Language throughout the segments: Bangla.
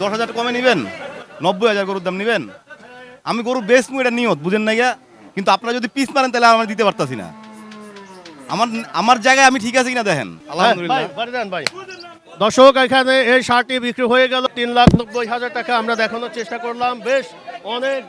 দশ হাজার কমে নেবেন নব্বই হাজার গরুর দাম নেবেন। আমি গরু বেশ এটা নিয়ত বুঝেন না গিয়া কিন্তু আপনারা যদি পিস মারেন তাহলে আমার দিতে পারতাছি না। আমার আমার জায়গায় আমি ঠিক আছি কিনা দেখেন? আলহামদুলিল্লাহ। ভাই, বাড়ি যান ভাই। দর্শক এখানে এই শার্টটি বিক্রি হয়ে গেল তিন লাখ নব্বই হাজার টাকা। আমরা দেখানোর চেষ্টা করলাম। বেশ অনেক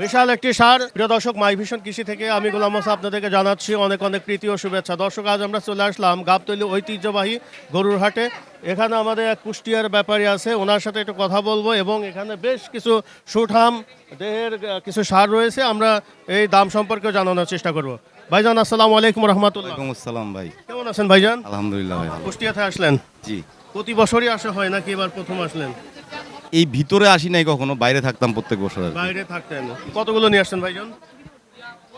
বিশাল একটি সার। প্রিয় দর্শক মাই ভীষণ কৃষি থেকে আমি গোলাম মোসা আপনাদেরকে জানাচ্ছি অনেক অনেক প্রীতি ও শুভেচ্ছা। দর্শক আজ আমরা চলে আসলাম গাবতলি ঐতিহ্যবাহী গরুর হাটে। এখানে আমাদের এক কুষ্টিয়ার ব্যাপারী আছে ওনার সাথে একটু কথা বলব এবং এখানে বেশ কিছু সুঠাম দেহের কিছু সার রয়েছে আমরা এই দাম সম্পর্কে জানানোর চেষ্টা করব। ভাইজান আসসালামু আলাইকুম রহমতুল্লাহ। আসসালাম ভাই। কেমন আছেন ভাইজান? আলহামদুলিল্লাহ ভাই। কুষ্টিয়াতে আসলেন। জি। প্রতি বছরই আসা হয় নাকি এবার প্রথম আসলেন? এই ভিতরে আসি নাই কখনো বাইরে থাকতাম প্রত্যেক বছর আর কি। বাইরে থাকতেন। কতগুলো নিয়ে আসছেন ভাইজন?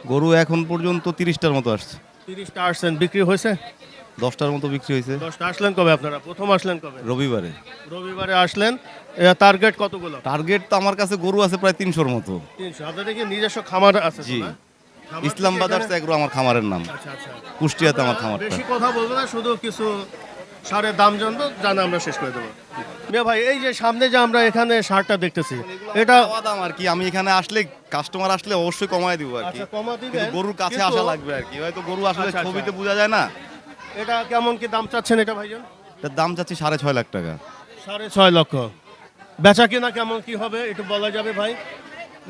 গরু এখন পর্যন্ত তিরিশটার মতো আসছে। তিরিশটা আসছেন বিক্রি হয়েছে? দশটার মতো বিক্রি হয়েছে। দশটা আসলেন কবে আপনারা? প্রথম আসলেন কবে? রবিবারে। রবিবারে আসলেন। টার্গেট কতগুলো? টার্গেট তো আমার কাছে গরু আছে প্রায় তিনশোর মতো। তিনশো। আপনাদের কি নিজস্ব খামার আছে তো জি। না? খামার ইসলাম বাজার এখানে- এগুলো আমার খামারের নাম। আচ্ছা আচ্ছা। কুষ্টিয়াতে আমার খামারটা। বেশি কথা বলব না শুধু কিছু সারের দাম জানব জানা আমরা শেষ করে দেবো। মিয়া ভাই এই যে সামনে যে আমরা এখানে সারটা দেখতেছি এটা দাম আর কি আমি এখানে আসলে কাস্টমার আসলে অবশ্যই কমায় দিব আর কি। আচ্ছা কমা গরুর কাছে আসা লাগবে আর কি হয়তো গরু আসলে আচ্ছা, আচ্ছা। ছবিতে বোঝা যায় না। এটা কেমন কি দাম চাচ্ছেন এটা ভাইজান? এটার দাম চাচ্ছি সাড়ে ছয় লাখ টাকা। সাড়ে ছয় লক্ষ। বেচা কিনা কেমন কি হবে একটু বলা যাবে ভাই?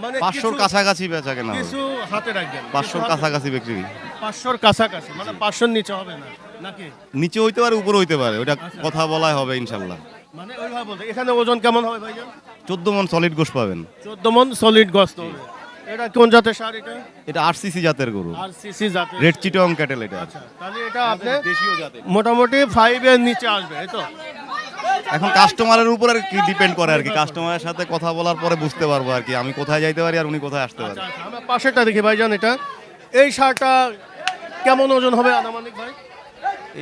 মানে পাঁচশোর কাছাকাছি বেচা কেনা কিছু হাতে রাখবেন পাঁচশোর কাছাকাছি বিক্রি। পাঁচশোর কাছাকাছি মানে পাঁচশোর নিচে হবে না নাকি? নিচে হইতে পারে উপরে হইতে পারে ওটা কথা বলাই হবে ইনশাল্লাহ মানে ওইভাবে বলতে এখানে ওজন কেমন হবে ভাইজান? চোদ্দ মন সলিড গোস পাবেন। চোদ্দ মন সলিড হবে। এটা কোন জাতের সার এটা? এটা আর সিসি জাতের গরু। আর সিসি জাতের। রেড চিটং ক্যাটেল এটা। আচ্ছা তাহলে এটা আপনি দেশীয় জাতের। মোটামুটি ফাইভ এর নিচে আসবে এই তো? এখন কাস্টমারের উপর আর কি ডিপেন্ড করে আর কি। কাস্টমারের সাথে কথা বলার পরে বুঝতে পারব আর কি। আমি কোথায় যাইতে পারি আর উনি কোথায় আসতে পারে। আচ্ছা আচ্ছা আমরা পাশেরটা দেখি ভাইজান এটা। এই সারটা কেমন ওজন হবে আনুমানিক ভাই?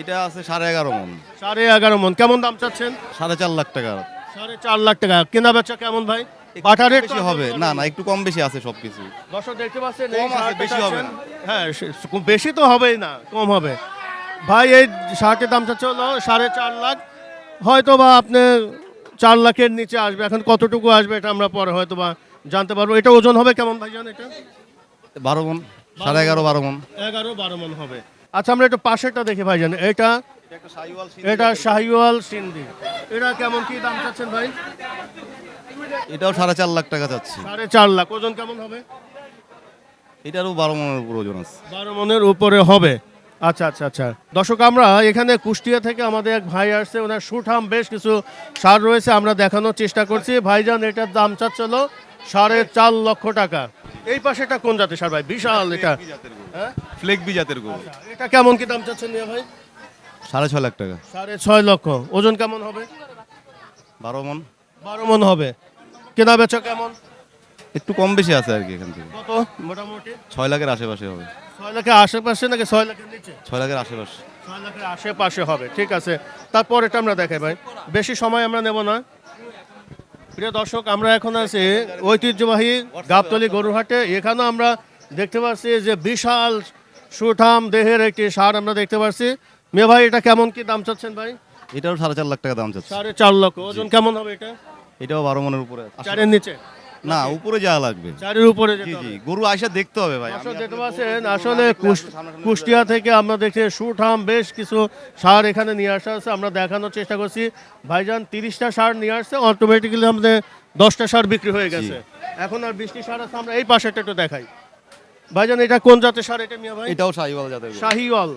এটা আছে সাড়ে এগারো মন। সাড়ে এগারো মন। কেমন দাম চাচ্ছেন? সাড়ে চার লাখ টাকা। সাড়ে চার লাখ টাকা। কেনা বেচা কেমন ভাই? পাঠা রেট বেশি হবে। না না একটু কম বেশি আছে সবকিছু। দর্শক দেখতে পাচ্ছেন কম আছে, বেশি হবে হ্যাঁ বেশি তো হবেই না কম হবে। ভাই এই শার্টের দাম চাচ্ছে হলো সাড়ে চার লাখ। হয়তো বা আপনি চার লাখের নিচে আসবে। এখন কতটুকু আসবে এটা আমরা পরে হয়তো বা জানতে পারব। এটা ওজন হবে কেমন ভাই জান এটা? বারো মন। সাড়ে এগারো বারো মন। এগারো বারো মন হবে। আচ্ছা আমরা একটু পাশেরটা দেখি ভাই জান এটা এটা শাহিওয়াল সিন্ধি এটা কেমন কি দাম চাচ্ছেন ভাই? এটাও সাড়ে চার লাখ টাকা চাচ্ছি। সাড়ে চার লাখ। ওজন কেমন হবে? এটারও বারো মনের উপর ওজন আছে। বারো মনের উপরে হবে। আচ্ছা আচ্ছা আচ্ছা। দর্শক আমরা এখানে কুষ্টিয়া থেকে আমাদের এক ভাই আসছে। ওনার সুঠাম বেশ কিছু সার রয়েছে আমরা দেখানোর চেষ্টা করছি। ভাইজান এটার দাম চাচ্ছিল সাড়ে চার লক্ষ টাকা। এই পাশে এটা কোন জাতের সার ভাই? বিশাল এটা। হ্যাঁ? ফ্লেক বি জাতের গরু। এটা কেমন কি দাম চাচ্ছেন মিয়া ভাই? সাড়ে ছয় লাখ টাকা। সাড়ে ছয় লক্ষ। ওজন কেমন হবে? বারো মন। বারো মন হবে। কেনা বেচা কেমন? একটু কম বেশি আছে আর কি এখান থেকে। কত? মোটামুটি? ছয় লাখের আশেপাশে হবে। ছয় লাখের আশেপাশে নাকি ছয় লাখের নিচে? ছয় লাখের আশেপাশে। ছয় লাখের আশেপাশে হবে ঠিক আছে। তারপর এটা আমরা দেখাই ভাই। বেশি সময় আমরা নেব না। প্রিয় দর্শক আমরা এখন আছি ঐতিহ্যবাহী গাবতলি গরুহাটে এখানে আমরা দেখতে পাচ্ছি যে বিশাল সুঠাম দেহের একটি সার আমরা দেখতে পাচ্ছি। মেয়ে ভাই এটা কেমন কি দাম চাচ্ছেন ভাই? এটাও সাড়ে চার লাখ টাকা দাম চাচ্ছে। সাড়ে চার লক্ষ। ওজন কেমন হবে এটা? এটাও বারো মনের উপরে আছে। চারের নিচে? না উপরে যাওয়া লাগবে। চারের উপরে যেতে জি হবে। গরু আইসা দেখতে হবে ভাই দর্শক দেখতে আসলে পাচ্ছেন আসলে কুশ- কুষ্টিয়া থেকে আমরা দেখছি সুঠাম বেশ কিছু সার এখানে নিয়ে আসা আছে আমরা দেখানোর চেষ্টা করছি। ভাইজান তিরিশটা সার নিয়ে আসছে। অটোমেটিক্যালি আমাদের দশটা সার বিক্রি হয়ে গেছে। এখন আর বৃষ্টি সার আছে আমরা এই পাশে একটু দেখাই। ভাইজান এটা কোন জাতের সার এটা মিয়া ভাই? এটাও শাহিওয়াল জাতের গরু। শাহিওয়াল।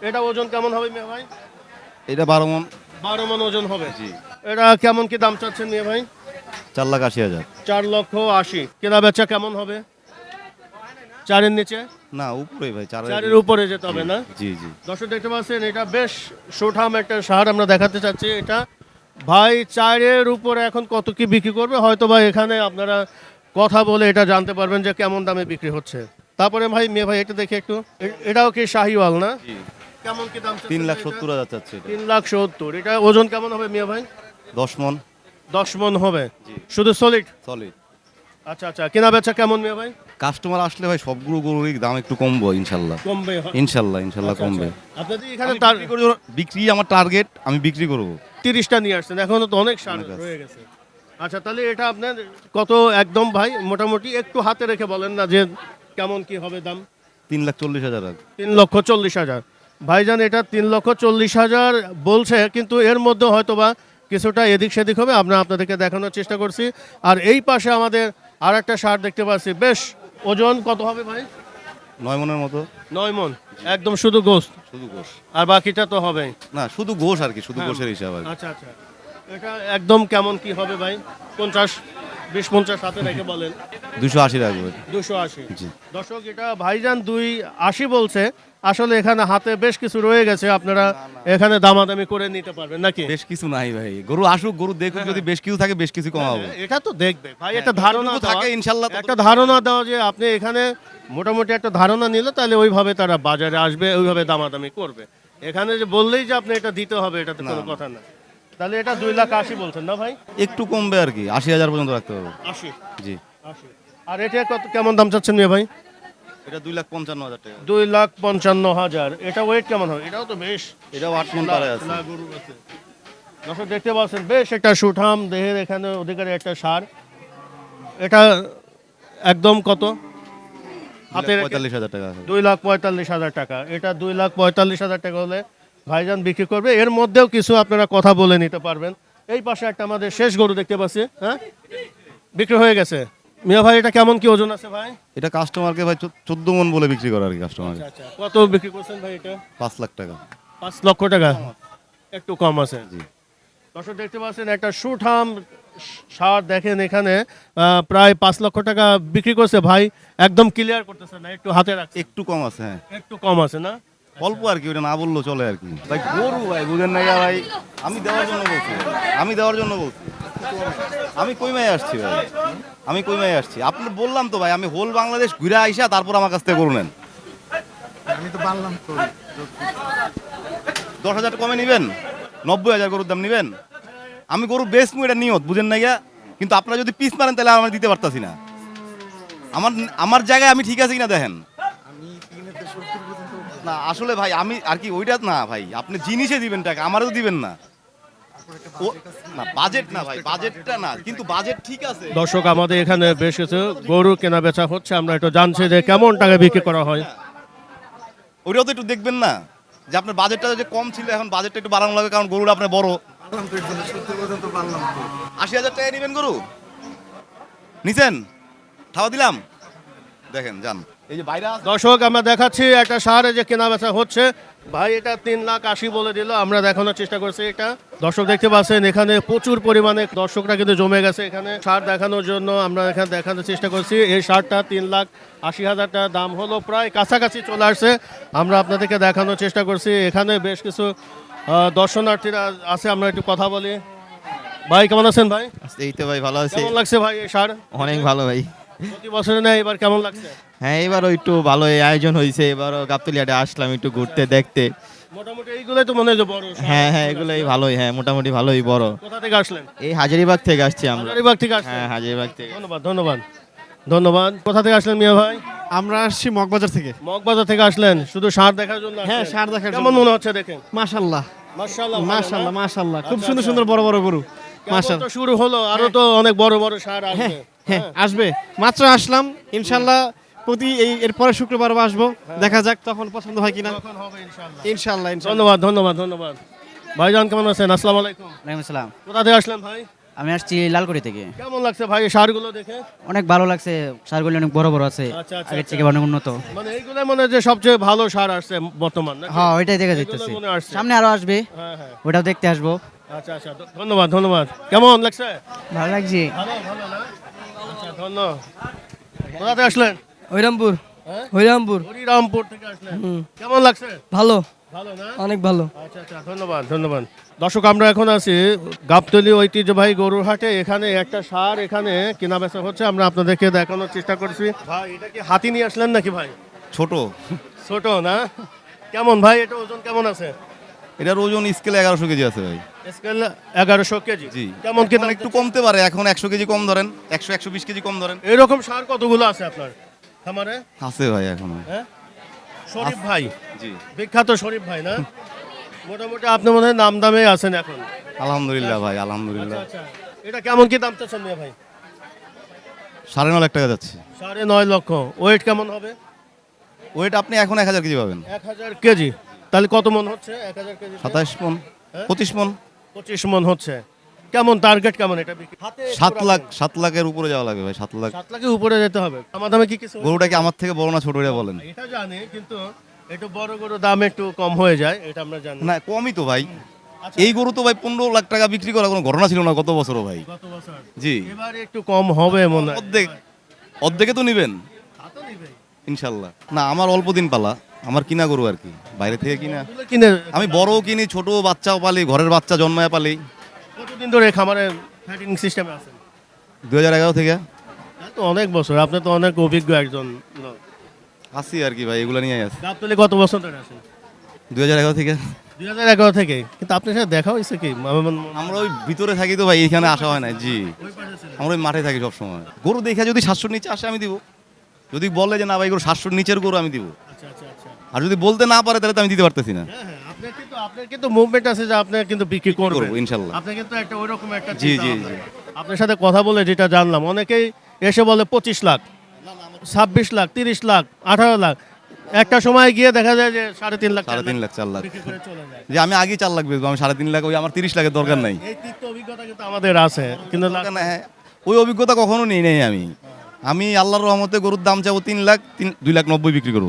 এটা ওজন কেমন হবে মিয়া ভাই? এটা বারো মন। বারো মন ওজন হবে। জি। এটা কেমন কি দাম চাচ্ছেন মিয়া ভাই? চার লাখ আশি হাজার। চার লক্ষ আশি। কেনা বেচা কেমন হবে? চারের নিচে? না উপরে ভাই চারের উপরে যেতে হবে না? জি জি। দর্শক দেখতে পাচ্ছেন এটা বেশ সুঠাম একটা সার আমরা দেখাতে চাচ্ছি। এটা ভাই চারের উপরে এখন কত কি বিক্রি করবে? হয়তো বা এখানে আপনারা কথা বলে এটা জানতে পারবেন যে কেমন দামে বিক্রি হচ্ছে। তারপরে ভাই মেয়ে ভাই এটা দেখে একটু। এটাও কি শাহিওয়াল না? কেমন কি দাম তিন লাখ সত্তর হাজার চাচ্ছে তিন লাখ সত্তর। এটা ওজন কেমন হবে মেয়ে ভাই? দশ মন। দশ মন হবে। শুধু সলিড সলিড আচ্ছা আচ্ছা। কেনা বেচা কেমন মিয়া ভাই? কাস্টমার আসলে ভাই সবগুলো গরুরই দাম একটু কমবো ইনশাল্লাহ। কমবে ইনশাল্লাহ ইনশাল্লাহ আচ্ছা, কমবে। আচ্ছা। আপনাদের এখানে বিক্রি আমার টার্গেট আমি বিক্রি করব। তিরিশটা নিয়ে আসছেন এখনও তো অনেক সার। রয়ে গেছে। আচ্ছা তাহলে এটা আপনার কত একদম ভাই? মোটামুটি একটু হাতে রেখে বলেন না যে কেমন কি হবে দাম। তিন লাখ চল্লিশ হাজার তিন লক্ষ চল্লিশ হাজার। ভাইজান এটা তিন লক্ষ চল্লিশ হাজার বলছে কিন্তু এর মধ্যে হয়তো বা কিছুটা এদিক সেদিক হবে। আমরা আপনাদেরকে দেখানোর চেষ্টা করছি। আর এই পাশে আমাদের আর একটা সার দেখতে পাচ্ছি। বেশ ওজন কত হবে ভাই? নয় মনের মতো। নয় মন। একদম শুধু গোস্ত শুধু গোশ। আর বাকিটা তো হবে না শুধু গোশ আর কি শুধু হ্যাঁ। গোশের হিসাব আর আচ্ছা আচ্ছা। এটা একদম কেমন কি হবে ভাই? পঞ্চাশ বিশ পঞ্চাশ হাতে রেখে বলেন। দুশো আশি রাখবে। দুশো আশি। দর্শক এটা ভাইজান দুই আশি বলছে। আসলে এখানে হাতে বেশ কিছু রয়ে গেছে আপনারা এখানে দামাদামি করে নিতে পারবেন নাকি? বেশ কিছু নাই ভাই। গরু আসুক গরু দেখুক যদি বেশ কিছু থাকে বেশ কিছু কমাবো। এটা তো দেখবে। ভাই একটা ধারণা থাকে থাকে ইনশাল্লাহ একটা ধারণা দাও যে আপনি এখানে মোটামুটি একটা ধারণা নিলে তাহলে ওইভাবে তারা বাজারে আসবে ওইভাবে দামাদামি করবে। এখানে যে বললেই যে আপনি এটা দিতে হবে এটা তো কোনো কথা না তাহলে এটা দুই লাখ আশি বলছেন না ভাই? একটু কমবে আর কি আশি হাজার পর্যন্ত রাখতে হবে। আশি। জি। আশি। আর এটা কত কেমন দাম চাচ্ছেন ভাই? এটা দুই লাখ পঞ্চান্ন হাজার টাকা। দুই লাখ পঞ্চান্ন হাজার। এটা ওয়েট কেমন হবে? এটাও তো বেশ। এটাও আট মন পারে আছে। দর্শক দেখতে পাচ্ছেন বেশ একটা সুঠাম দেহের এখানে অধিকারী একটা সার। এটা একদম কত? হাতে পঁয়তাল্লিশ হাজার টাকা দুই লাখ পঁয়তাল্লিশ হাজার টাকা। এটা দুই লাখ পঁয়তাল্লিশ হাজার টাকা হলে ভাইজান বিক্রি করবে। এর মধ্যেও কিছু আপনারা কথা বলে নিতে পারবেন। এই পাশে একটা আমাদের শেষ গরু দেখতে পাচ্ছি হ্যাঁ? বিক্রি হয়ে গেছে। মিয়া ভাই এটা কেমন কি ওজন আছে ভাই? এটা কাস্টমারকে ভাই চোদ্দ মন বলে বিক্রি করে আর কি কাস্টমারকে আচ্ছা কত বিক্রি করছেন ভাই এটা? পাঁচ লাখ টাকা। পাঁচ লক্ষ টাকা? একটু কম আছে। জি। দর্শক দেখতে পাচ্ছেন একটা সুঠাম সার দেখেন এখানে। প্রায় পাঁচ লক্ষ টাকা বিক্রি করছে ভাই। একদম ক্লিয়ার করতেছে না একটু হাতে রাখছে। একটু কম আছে হ্যাঁ। একটু কম আছে না? অল্প আর কি ওটা না বলল চলে আর কি। ভাই গরু ভাই বুঝেন না ভাই আমি দেওয়ার জন্য বলছি। আমি দেওয়ার জন্য বলছি। আমি কইমায় আসছি ভাই? আমি কইমায় আসছি? আপনি বললাম তো ভাই আমি হোল বাংলাদেশ ঘুরে আইসা তারপর আমার কাছ থেকে গরু নেন। আমি তো পারলাম তো। দশ হাজার কমে নিবেন? নব্বই হাজার গরুর দাম নিবেন? আমি গরু বেশ এটা নিয়ত বুঝেন না গিয়া কিন্তু আপনারা যদি পিস মারেন তাহলে আমার দিতে পারতাছি না। আমার আমার জায়গায় আমি ঠিক আছে কিনা দেখেন। আমি না আসলে ভাই আমি আর কি ওইটা না ভাই আপনি জিনিসে দিবেন টাকা আমারও দিবেন না। না বাজেট না ভাই বাজেটটা না কিন্তু বাজেট ঠিক আছে। দর্শক আমাদের এখানে বেশ কিছু গরু কেনা বেচা হচ্ছে আমরা একটু জানছি যে কেমন টাকা বিক্রি করা হয়। ওইটাও তো একটু দেখবেন না যে আপনার বাজেটটা যে কম ছিল এখন বাজেটটা একটু বাড়ানো লাগবে কারণ গরুটা আপনার বড়। আশি হাজার টাকা নেবেন গরু? নিছেন? খাওয়া দিলাম? দেখেন যান। এই যে আছে দর্শক আমরা দেখাচ্ছি একটা সারে যে কেনা বেচা হচ্ছে। ভাই এটা তিন লাখ আশি বলে দিল আমরা দেখানোর চেষ্টা করছি এটা। দর্শক দেখতে পাচ্ছেন এখানে প্রচুর পরিমাণে দর্শকরা কিন্তু জমে গেছে এখানে। সার দেখানোর জন্য আমরা এখানে দেখানোর চেষ্টা করছি। এই সারটা তিন লাখ আশি হাজার টাকা দাম হলো প্রায় কাছাকাছি চলে আসছে। আমরা আপনাদেরকে দেখানোর চেষ্টা করছি। এখানে বেশ কিছু দর্শনার্থীরা আছে আমরা একটু কথা বলি। ভাই কেমন আছেন ভাই? এই তো ভাই ভালো আছি। কেমন লাগছে ভাই এই সার? অনেক ভালো ভাই। প্রতি বছরে নেয় এবার কেমন লাগছে? হ্যাঁ এবারও একটু ভালো আয়োজন হয়েছে এবারও গাবতলিয়াটে আসলাম একটু ঘুরতে দেখতে। মোটামুটি এইগুলোই তো মনে হয় যে বড় হ্যাঁ হ্যাঁ এগুলোই ভালোই হ্যাঁ মোটামুটি ভালোই বড়। কোথা থেকে আসলেন? এই হাজারিবাগ থেকে আসছি আমরা। হাজারিবাগ থেকে হ্যাঁ হাজারিবাগ থেকে। ধন্যবাদ ধন্যবাদ। ধন্যবাদ। কোথা থেকে আসলেন মিয়া ভাই? আমরা আসছি মগবাজার থেকে। মগবাজার থেকে আসলেন। শুধু সার দেখার জন্য হ্যাঁ? ষাঁড় দেখার কেমন মনে হচ্ছে দেখেন মাশাল্লাহ। মাশাআল্লাহ মাশাল্লাহ। মাশাল্লাহ খুব আচ্ছা, সুন্দর আচ্ছা। সুন্দর বড় বড় গরু। মাশাআল্লাহ মাশাল্লাহ। শুরু হলো আরও তো অনেক বড় বড় সার আসবে। হ্যাঁ আসবে। মাত্র আসলাম। ইনশাল্লাহ প্রতি এই এরপরে শুক্রবার আসব। দেখা যাক তখন পছন্দ হয় কিনা। তখন হবে ইনশাআল্লাহ ইনশাল্লাহ ধন্যবাদ ধন্যবাদ ধন্যবাদ। ভাইজান কেমন আছেন? আসসালামু আলাইকুম। ওয়ালাইকুম আসসালাম। কোথা থেকে আসলেন ভাই? আমি আসছি লালকুড়ি থেকে। কেমন লাগছে ভাই এই সারগুলো দেখে? অনেক ভালো লাগছে। সারগুলি অনেক বড় বড় আছে। আচ্ছা, আচ্ছা, আগের আচ্ছা। থেকে অনেক উন্নত। মানে এইগুলো মনে হয় যে সবচেয়ে ভালো সার আসছে বর্তমান নাকি? হ্যাঁ ওইটাই দেখা আসছে। সামনে আরও আসবে। হ্যাঁ হ্যাঁ। ওটাও দেখতে আসব। আচ্ছা আচ্ছা। ধন্যবাদ ধন্যবাদ। কেমন লাগছে? ভালো লাগছে। ভালো ভালো না? ধন্যবাদ কোথা থেকে আসলেন? হরিরামপুর হ্যাঁ? হরিরামপুর হরিরামপুর থেকে আসলেন। কেমন লাগছে? ভালো। ভালো না? অনেক ভালো। আচ্ছা আচ্ছা ধন্যবাদ ধন্যবাদ। দর্শক আমরা এখন আছি গাবতলি ঐতিহ্যবাহী গরুর হাটে। এখানে একটা সার এখানে কেনা বেচা হচ্ছে। আমরা আপনাদেরকে দেখানোর চেষ্টা করছি। ভাই এটা কি হাতি নিয়ে আসলেন নাকি ভাই? ছোট। ছোট না? কেমন ভাই এটা ওজন কেমন আছে? এটার ওজন স্কেলে এগারোশো কেজি আছে ভাই। স্কেল এগারোশো কেজি। জি। কেমন কি একটু কমতে পারে এখন একশো কেজি কম ধরেন একশো একশো বিশ কেজি কম ধরেন। এরকম সার কতগুলো আছে আপনার? খামারে? আছে ভাই এখনও। হ্যাঁ? শরীফ ভাই। জি। বিখ্যাত শরীফ ভাই না? মোটামুটি আপনি মনে হয় নাম দামে আছেন এখন। আলহামদুলিল্লাহ ভাই আলহামদুলিল্লাহ। আচ্ছা এটা কেমন কি দাম চাচ্ছেন মিয়া ভাই? সাড়ে ন লাখ টাকা যাচ্ছে। সাড়ে নয় লক্ষ। ওয়েট কেমন হবে? ওয়েট আপনি এখন এক হাজার কেজি পাবেন। এক হাজার কেজি। তাহলে কত মন হচ্ছে? এক হাজার কেজি। সাতাশ মন হ্যাঁ? পঁচিশ মন। পঁচিশ মন হচ্ছে। কেমন টার্গেট কেমন এটা বিক্রি? হাতে সাত লাখ সাত লাখের উপরে যাওয়া লাগবে ভাই সাত লাখ। সাত লাখের উপরে যেতে হবে। আমার দামে কি কিছু? গরুটা কি আমার থেকে বড় না ছোট এটা বলেন? এটা জানি কিন্তু একটু বড় গরু দাম একটু কম হয়ে যায় এটা আমরা জানি। না কমই তো ভাই। আচ্ছা। এই গরু তো ভাই পনেরো লাখ টাকা বিক্রি করা কোনো ঘটনা ছিল না গত বছরও ভাই। গত বছর। জি। এবার একটু কম হবে মনে হয়। অর্ধেক অর্ধেকে তো নিবেন। তা তো নিবেই। ইনশাল্লাহ। না আমার অল্প দিন পালা। আমার কিনা গরু আর কি বাইরে থেকে কিনা। কিনে আমি বড়ও কিনি ছোট বাচ্চাও পালি ঘরের বাচ্চা জন্মায় পালি। কতদিন ধরে খামারে ফ্যাটিং সিস্টেমে আছেন? দুই হাজার এগারো থেকে। তো অনেক বছর আপনি তো অনেক অভিজ্ঞ একজন লোক। আসি আর কি ভাই এগুলো নিয়ে আসি গাবতলি কত বছর ধরে আছেন? দুই হাজার এগারো থেকে। দুই হাজার এগারো থেকে? কিন্তু আপনার সাথে দেখা হয়েছে কি? আমরা ওই ভিতরে থাকি তো ভাই এখানে আসা হয় না জি। আমরা ওই মাঠে থাকি সবসময়। গরু দেখে যদি সাতশোর নিচে আসে আমি দিব। যদি বলে যে না ভাই গরু সাতশোর নিচের গরু আমি দিব। আর যদি বলতে না পারে তাহলে তো আমি দিতে পারতেছি না। হ্যাঁ হ্যাঁ আপনার কিন্তু আপনার কিন্তু মুভমেন্ট আছে যে আপনি কিন্তু বিক্রি করব ইনশাল্লাহ। আপনি কিন্তু একটা ওইরকম একটা জি, জি, জি। আপনার সাথে কথা বলে যেটা জানলাম অনেকেই এসে বলে পঁচিশ লাখ ছাব্বিশ লাখ তিরিশ লাখ আঠারো লাখ। একটা সময় গিয়ে দেখা যায় যে সাড়ে তিন লাখ সাড়ে তিন লাখ চার লাখ। যে আমি আগে চার লাখ বেচবো আমি সাড়ে তিন লাখ ওই আমার তিরিশ লাখের দরকার নাই। অভিজ্ঞতা কিন্তু আমাদের আছে কিন্তু হ্যাঁ। ওই অভিজ্ঞতা কখনো নেই নাই আমি। আমি আল্লাহর রহমতে গরুর দাম চাবো তিন লাখ তিন দুই লাখ নব্বই বিক্রি করব।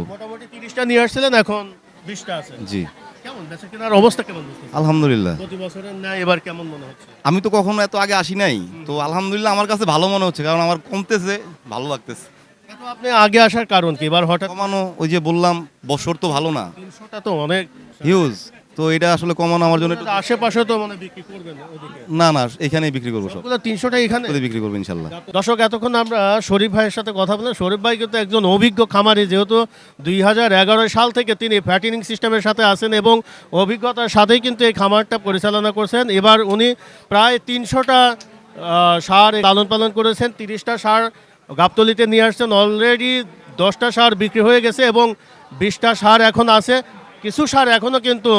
তিরিশটা নিয়ে আসছিলেন এখন বিশটা আছে। জি। কেমন? বেচা কেনার অবস্থা কেমন বুঝতেছেন? আলহামদুলিল্লাহ। প্রতি বছরের ন্যায় এবার কেমন মনে হচ্ছে? আমি তো কখনো এত আগে আসি নাই। তো আলহামদুলিল্লাহ আমার কাছে ভালো মনে হচ্ছে কারণ আমার কমতেছে ভালো লাগতেছে। আপনি আগে আসার কারণ কি? এবার হঠাৎ কমানো ওই যে বললাম বছর তো ভালো না। তিনশোটা তো অনেক। হিউজ তো এটা আসলে কমানো আমার জন্য একটু- আশেপাশে তো মানে বিক্রি করবেন ওদিকে? না না এখানেই বিক্রি করব সব। তিনশোটা এখানে? করে বিক্রি করব ইনশাল্লাহ। দর্শক এতক্ষণ আমরা শরীফ ভাইয়ের সাথে কথা বললাম। শরীফ ভাই কিন্তু একজন অভিজ্ঞ খামারি যেহেতু দুই হাজার এগারো সাল থেকে তিনি ফ্যাটিনিং সিস্টেমের সাথে আছেন এবং অভিজ্ঞতার সাথেই কিন্তু এই খামারটা পরিচালনা করছেন। এবার উনি প্রায় তিনশোটা সার লালন পালন করেছেন তিরিশটা সার গাবতলিতে নিয়ে আসছেন। অলরেডি দশটা সার বিক্রি হয়ে গেছে এবং বিশটা সার এখন আছে। কিছু সার এখনও কিন্তু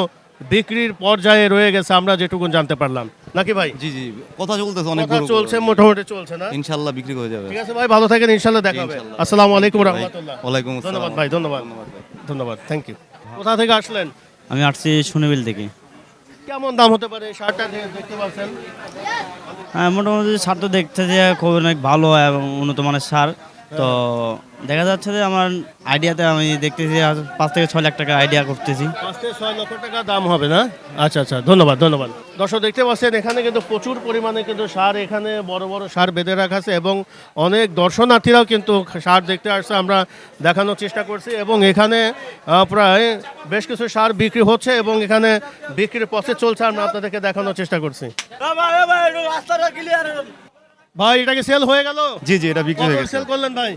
বিক্রির পর্যায়ে রয়ে গেছে আমরা যেটুকুন জানতে পারলাম। নাকি ভাই? জি জি কথা চলতেছে অনেক কথা চলছে মোটামুটি চলছে না? ইনশাল্লাহ বিক্রি হয়ে যাবে। ঠিক আছে ভাই ভালো থাকেন ইনশাল্লাহ দেখা হবে। আসসালামু আলাইকুম রহমতুল্লাহ। ওয়ালাইকুম আসসালাম। ধন্যবাদ ভাই ধন্যবাদ। ধন্যবাদ থ্যাংক ইউ কোথা থেকে আসলেন? আমি আসছি সুনেবিল থেকে। কেমন দাম হতে পারে শার্টটা দেখতে পাচ্ছেন? হ্যাঁ মোটামুটি সার তো দেখতে যে খুব অনেক ভালো এবং উন্নত মানের সার। তো দেখা যাচ্ছে যে আমার আইডিয়াতে আমি দেখতেছি পাঁচ থেকে ছয় লাখ টাকা আইডিয়া করতেছি। পাঁচ থেকে ছয় লক্ষ টাকা দাম হবে না? আচ্ছা আচ্ছা ধন্যবাদ ধন্যবাদ। দর্শক দেখতে পাচ্ছেন এখানে কিন্তু প্রচুর পরিমাণে কিন্তু সার এখানে বড় বড় সার বেঁধে রাখা আছে এবং অনেক দর্শনার্থীরাও কিন্তু সার দেখতে আসছে আমরা দেখানোর চেষ্টা করছি। এবং এখানে প্রায় বেশ কিছু সার বিক্রি হচ্ছে এবং এখানে বিক্রির পথে চলছে আমরা আপনাদেরকে দেখানোর চেষ্টা করছি। ভাই এটা কি সেল হয়ে গেল? জি জি এটা বিক্রি হয়ে গেছে। সেল করলেন ভাই?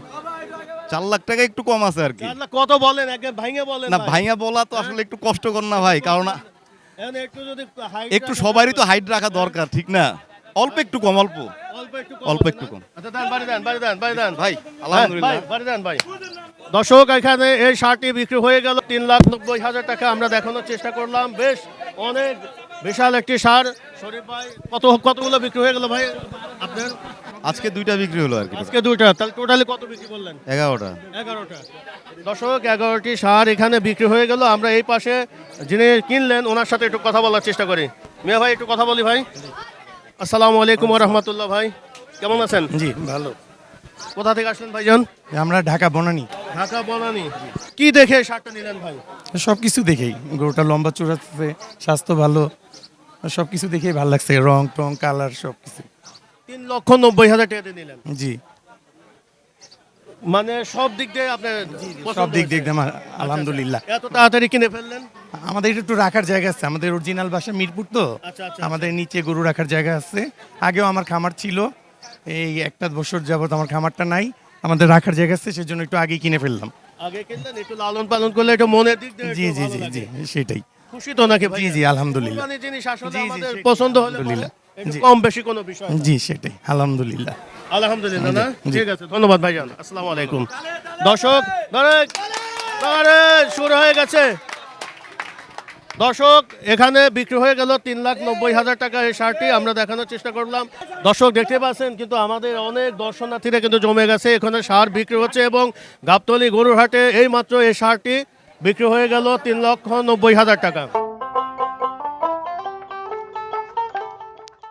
চার লাখ টাকা একটু কম আছে আর কি। কত বলেন? একে ভাঙে বলেন না ভাই। ভাইয়া বলা তো আসলে একটু কষ্টকর না ভাই কারণ একটু যদি একটু সবারই তো হাইট রাখা দরকার ঠিক না? অল্প একটু কম অল্প। অল্প একটু কম। আচ্ছা ভাই আলহামদুলিল্লাহ। ভাই। দর্শক এখানে এই শার্টটি বিক্রি হয়ে গেল তিন লাখ নব্বই হাজার টাকা। আমরা দেখানোর চেষ্টা করলাম। বেশ অনেক বিশাল একটি সার। শরীফ ভাই কত কতগুলো বিক্রি হয়ে গেল ভাই? আপনার? আজকে দুইটা বিক্রি হলো আর কি। আজকে দুইটা। তাহলে টোটালি কত বিক্রি করলেন? এগারোটা। এগারোটা। দর্শক এগারোটি সার এখানে বিক্রি হয়ে গেল। আমরা এই পাশে যিনি কিনলেন ওনার সাথে একটু কথা বলার চেষ্টা করি। মিয়া ভাই একটু কথা বলি ভাই। আসসালামু আলাইকুম রহমতুল্লাহ ভাই। কেমন আছেন? জি ভালো। কোথা থেকে আসলেন ভাইজান? আমরা ঢাকা বনানি। ঢাকা বনানি। কি দেখে সারটা নিলেন ভাই? সব কিছু দেখেই। গরুটা লম্বা চূড়াচ্ছে স্বাস্থ্য ভালো। সব কিছু দেখেই ভালো লাগছে। রং টং কালার সব কিছু তিন লক্ষ নব্বই হাজার টাকা দিয়ে নিলেন। জি। মানে সব দিক দিয়ে আপনার সব দিক? দিয়ে একদম আলহামদুলিল্লাহ। এত তাড়াতাড়ি কিনে ফেললেন? আমাদের একটু রাখার জায়গা আছে। আমাদের অরিজিনাল বাসা মিরপুর তো। আচ্ছা, আচ্ছা, আমাদের নিচে গরু রাখার জায়গা আছে। আগেও আমার খামার ছিল। এই একটা বছর যাবত আমার খামারটা নাই। আমাদের রাখার জায়গা আছে সেজন্য একটু আগে কিনে ফেললাম। আগে কিনলেন একটু লালন পালন করলে একটু মনের দিক দিয়ে জি জি জি জি সেটাই। খুশি তো নাকি জি জি আলহামদুলিল্লাহ। জিনিস আসলে আমাদের পছন্দ হলে। কম বেশি কোনো বিষয় জি সেটাই আলহামদুলিল্লাহ। আলহামদুলিল্লাহ না? ঠিক আছে ধন্যবাদ ভাইজান আসসালামু আলাইকুম। দর্শক শুরু হয়ে গেছে। দর্শক এখানে বিক্রি হয়ে গেল তিন লাখ নব্বই হাজার টাকা এই শার্টটি আমরা দেখানোর চেষ্টা করলাম। দর্শক দেখতে পাচ্ছেন কিন্তু আমাদের অনেক দর্শনার্থীরা কিন্তু জমে গেছে। এখানে সার বিক্রি হচ্ছে এবং গাবতলি গরুর হাটে এই মাত্র এই সারটি বিক্রি হয়ে গেল তিন লক্ষ নব্বই হাজার টাকা।